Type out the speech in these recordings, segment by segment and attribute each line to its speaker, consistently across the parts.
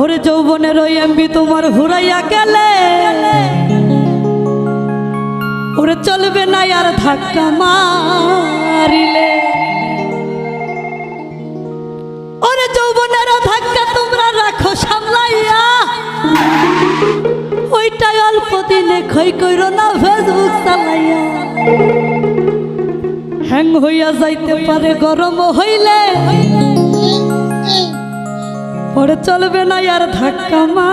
Speaker 1: ওরে যৌবনের ওই এমবি তোমার ঘুরাইয়া গেলে। ওরে চলবে না আর ধাক্কা মারিলে। ওরে যৌবনের ধাক্কা তোমরা রাখো সামলাইয়া। ওইটাই অল্প দিনে খই কইর না ফেসবুক চালাইয়া। হ্যাং হইয়া যাইতে পারে, গরম হইলে। পরে চলবে না আর ধাক্কা মা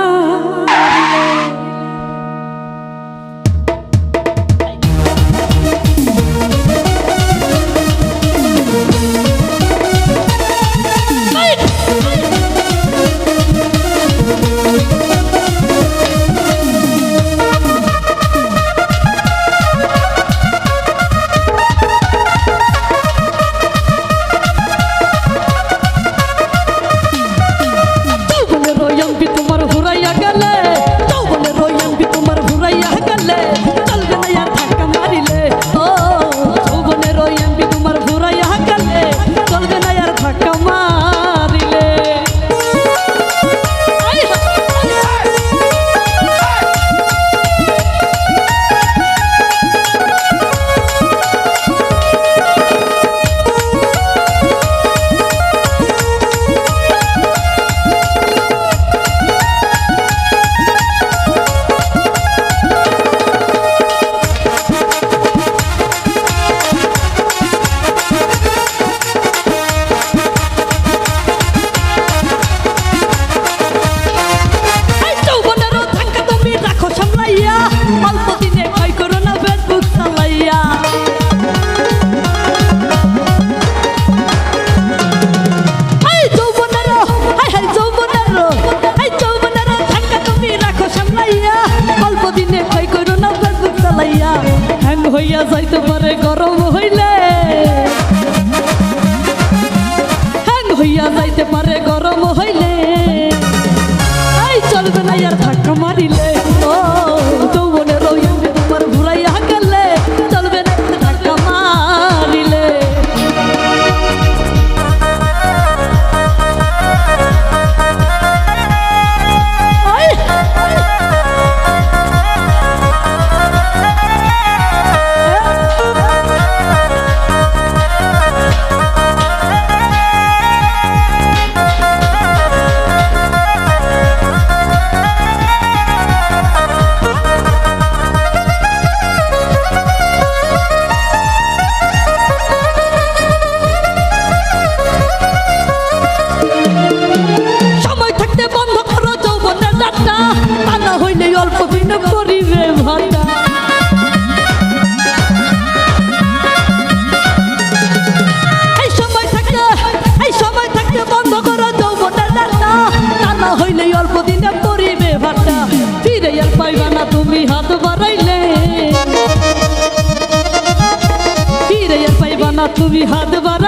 Speaker 1: চালাইয়া হ্যাং হইয়া যাইতে পারে, গরম হইলে। হ্যাং হইয়া যাইতে পারে, গরম হইলে। এই চলবে না, আর ধাক্কা মারিলে। হইলে অল্প দিনে পরিবে ভাটা ফিরে আর পাইবা না তুমি হাত বাড়াইলে। ফিরে আর পাইবা না তুমি হাত বাড়াইলে।